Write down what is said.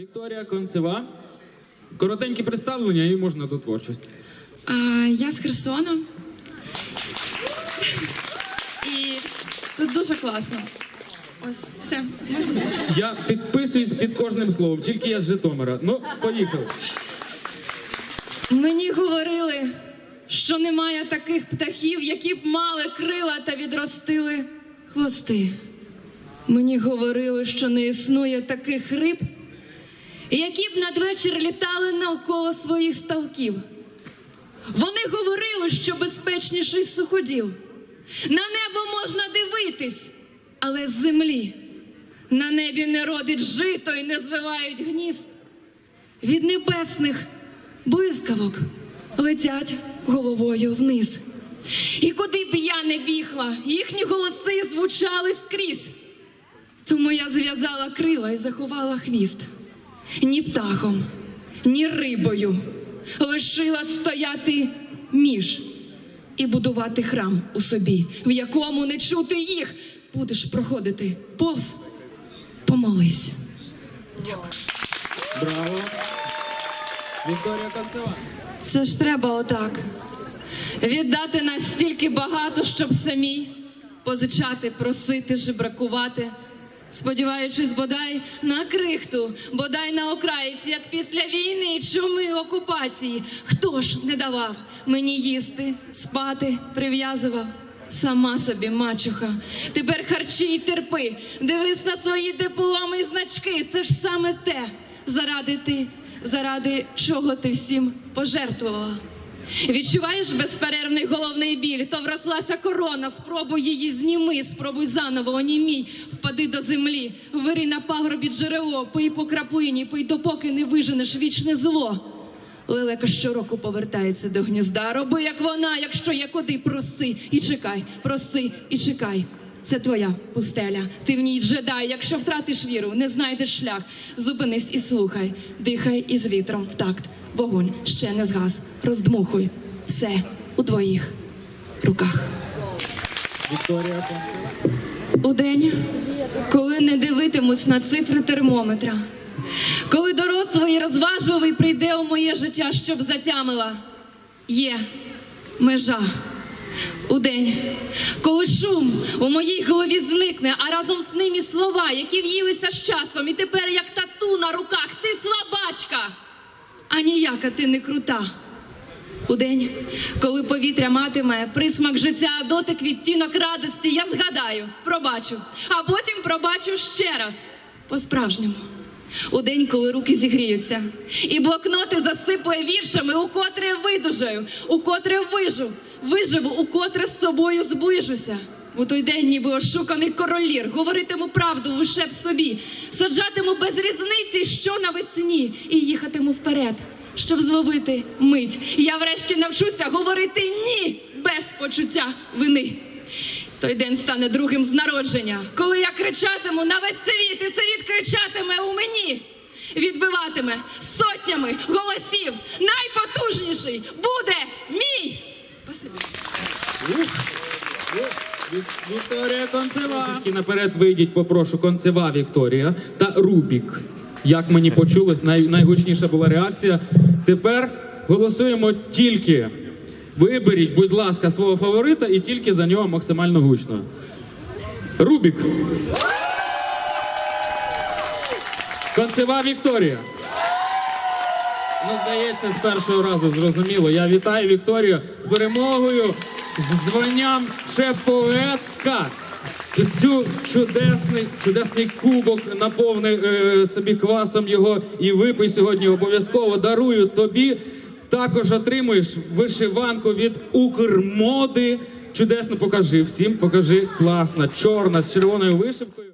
Вікторія Концева. Коротеньке представлення і можна до творчості. А, я з Херсона. І тут дуже класно. Ось, все. Я підписуюсь під кожним словом, тільки я з Житомира. Ну, поїхали. Мені говорили, що немає таких птахів, які б мали крила та відростили хвости. Мені говорили, що не існує таких риб, які б надвечір літали навколо своїх ставків. Вони говорили, що безпечніший суходіл. На небо можна дивитись, але з землі. На небі не родить жито і не звивають гнізд. Від небесних блискавок летять головою вниз. І куди б я не бігла, їхні голоси звучали скрізь. Тому я зв'язала крила і заховала хвіст. Ні птахом, ні рибою. Лишила стояти між і будувати храм у собі, в якому не чути їх. Будеш проходити повз, помолись. Браво. Вікторія Концева. Це ж треба отак. Віддати настільки багато, щоб самі позичати, просити, жебракувати, сподіваючись бодай на крихту, бодай на окраїці, як після війни, чуми окупації. Хто ж не давав мені їсти, спати, прив'язував? Сама собі мачуха. Тепер харчі й терпи. Дивись на свої дипломи і значки. Це ж саме те, заради ти, заради чого ти всім пожертвувала. Відчуваєш безперервний головний біль, то врослася корона, спробуй її зніми, спробуй заново, онімій, впади до землі, вири на пагробі джерело, пий по крапині, пий допоки не виженеш вічне зло. Лелека щороку повертається до гнізда. Роби, як вона, якщо є куди, проси і чекай, проси і чекай. Це твоя пустеля. Ти в ній джедай. Якщо втратиш віру, не знайдеш шлях. Зупинись і слухай, дихай із вітром в такт. Вогонь ще не згас. Роздмухуй все у твоїх руках. Вікторія У день, коли не дивитимусь на цифри термометра, коли дорослий і розважливий прийде у моє життя, щоб затямила, є межа. У день, коли шум у моїй голові зникне, а разом з ним і слова, які в'їлися з часом, і тепер як тату на руках, ти слабачка, а ніяка ти не крута. У день, коли повітря матиме присмак життя, дотик відтінок радості, я згадаю, пробачу, а потім пробачу ще раз по-справжньому. У день, коли руки зігріються, і блокноти засипує віршами, укотре видужаю, укотре вижу, виживу, укотре з собою зближуся. У той день, ніби ошуканий королір, говоритиму правду лише в собі, саджатиму без різниці, що навесні, і їхатиму вперед, щоб зловити мить. Я врешті навчуся говорити ні без почуття вини. Той день стане другим з народження, коли я кричатиму на весь світ, і світ кричатиме у мені, відбиватиме сотнями голосів. Найпотужніший буде мій. Спасибі. Вікторія Концева. Трішки наперед вийдіть, попрошу. Концева Вікторія та Рубік. Як мені почулось, най, найгучніша була реакція. Тепер голосуємо тільки. Виберіть, будь ласка, свого фаворита і тільки за нього максимально гучно. Рубік. Концева Вікторія. Ну, здається, з першого разу зрозуміло. Я вітаю Вікторію з перемогою, з званням шеф-поетка. Цю чудесний, чудесний кубок наповни е, собі квасом його і випий сьогодні обов'язково дарую тобі. Також отримуєш вишиванку від Укрмоди. Чудесно покажи всім, покажи класна, чорна з червоною вишивкою.